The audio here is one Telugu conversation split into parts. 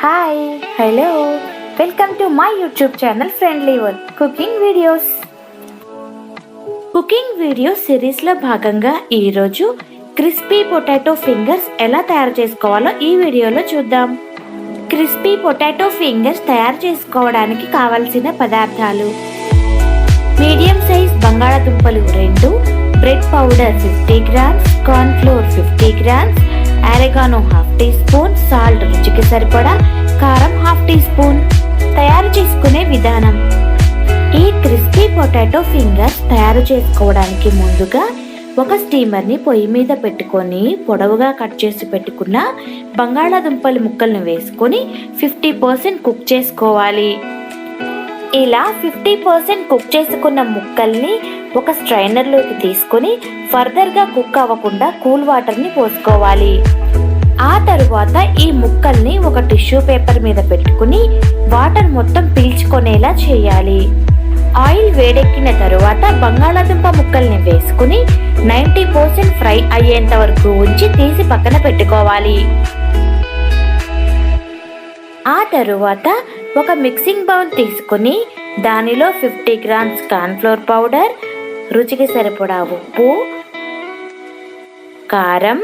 Hi hello welcome to my YouTube channel friendly one cooking videos cooking video సిరీస్లో భాగంగా ఈరోజు క్రిస్పీ పొటాటో ఫింగర్స్ ఎలా తయారు చేసుకోవాలో ఈ వీడియోలో చూద్దాం. క్రిస్పీ పొటాటో ఫింగర్స్ తయారు చేసుకోవడానికి కావలసిన పదార్థాలు. మీడియం సైజ్ బంగాళాదుంపలు రెండు bread powder fifty grams corn flour fifty grams oregano half teaspoon salt రుచికి సరిపడా కారం హాఫ్ టీ స్పూన్. తయారు చేసుకునే విధానం. ఈ క్రిస్పీ పొటాటో ఫింగర్స్ తయారు చేసుకోవడానికి ముందుగా ఒక స్టీమర్ని పొయ్యి మీద పెట్టుకొని పొడవుగా కట్ చేసి పెట్టుకున్న బంగాళాదుంపల ముక్కలను వేసుకొని ఫిఫ్టీ పర్సెంట్ కుక్ చేసుకోవాలి. ఇలా ఫిఫ్టీ పర్సెంట్ కుక్ చేసుకున్న ముక్కల్ని ఒక స్ట్రైనర్లోకి తీసుకొని ఫర్దర్గా కుక్ అవ్వకుండా కూల్ వాటర్ని పోసుకోవాలి. ఆ తరువాత ఈ ముక్కల్ని ఒక టిష్యూ పేపర్ మీద పెట్టుకుని వాటర్ మొత్తం పీల్చుకునేలా చేయాలి. ఆయిల్ వేడెక్కిన తరువాత బంగాళాదుంప ముక్కల్ని వేసుకుని నైంటీ పర్సెంట్ ఫ్రై అయ్యేంత వరకు ఉంచి తీసి పక్కన పెట్టుకోవాలి. ఆ తరువాత ఒక మిక్సింగ్ బౌల్ తీసుకుని దానిలో ఫిఫ్టీ గ్రామ్స్ కార్న్ఫ్లోర్ పౌడర్ రుచికి సరిపడా ఉప్పు కారం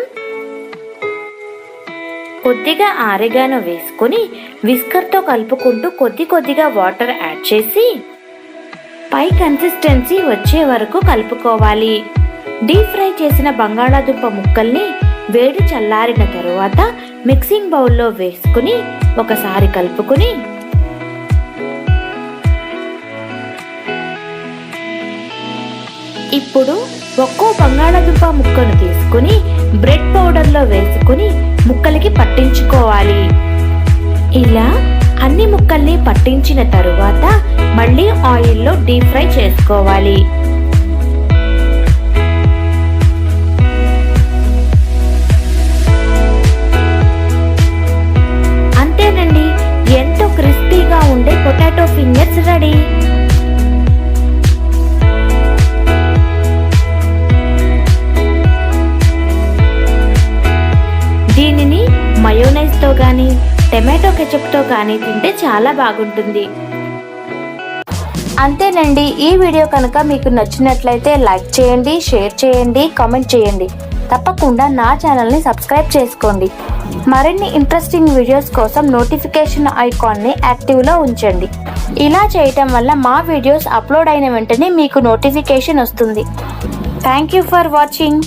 కొద్దిగా ఆరిగాను వేసుకుని విస్కర్తో కలుపుకుంటూ కొద్ది కొద్దిగా వాటర్ యాడ్ చేసి పై కన్సిస్టెన్సీ వచ్చే వరకు కలుపుకోవాలి. డీప్ ఫ్రై చేసిన బంగాళాదుంప ముక్కల్ని వేడి చల్లారిన తరువాత మిక్సింగ్ బౌల్లో వేసుకుని ఒకసారి కలుపుకుని ఇప్పుడు ఒక్కో బంగాళాదుంప ముక్కను తీసుకుని బ్రెడ్ పౌడర్లో వేసుకుని ముక్కలకి పట్టించుకోవాలి. ఇలా అన్ని ముక్కల్ని పట్టించిన తరువాత మళ్ళీ ఆయిల్లో డీప్ ఫ్రై చేసుకోవాలి. అంతేనండి ఎంతో క్రిస్పీగా ఉండే పొటాటో ఫింగర్స్ రెడీ. దీనిని మయోనైజ్తో కానీ టమాటో కెచప్తో కానీ తింటే చాలా బాగుంటుంది. అంతేనండి ఈ వీడియో కనుక మీకు నచ్చినట్లయితే లైక్ చేయండి షేర్ చేయండి కామెంట్ చేయండి. తప్పకుండా నా ఛానల్ని సబ్స్క్రైబ్ చేసుకోండి. మరిన్ని ఇంట్రెస్టింగ్ వీడియోస్ కోసం నోటిఫికేషన్ ఐకాన్ని యాక్టివ్లో ఉంచండి. ఇలా చేయటం వల్ల మా వీడియోస్ అప్లోడ్ అయిన వెంటనే మీకు నోటిఫికేషన్ వస్తుంది. Thank you for watching.